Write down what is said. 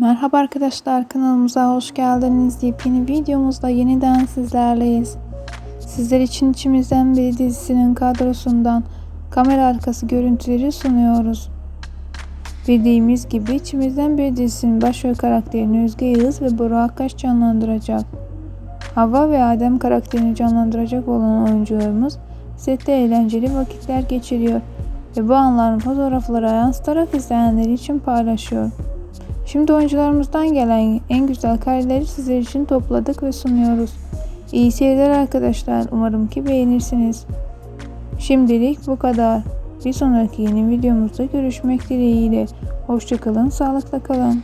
Merhaba arkadaşlar kanalımıza hoş geldiniz. Yepyeni videomuzda yeniden sizlerleyiz. Sizler için içimizden biri dizisinin kadrosundan kamera arkası görüntüleri sunuyoruz. Bildiğimiz gibi içimizden bir dizisinin başrol karakterini Özge Yağız ve Boru Akkaş canlandıracak. Havva ve Adem karakterini canlandıracak olan oyuncularımız sette eğlenceli vakitler geçiriyor ve bu anların fotoğrafları yansıtarak izleyenler için paylaşıyor. Şimdi oyuncularımızdan gelen en güzel kareleri sizler için topladık ve sunuyoruz. İyi seyirler arkadaşlar. Umarım ki beğenirsiniz. Şimdilik bu kadar. Bir sonraki yeni videomuzda görüşmek dileğiyle. Hoşçakalın, sağlıkla kalın.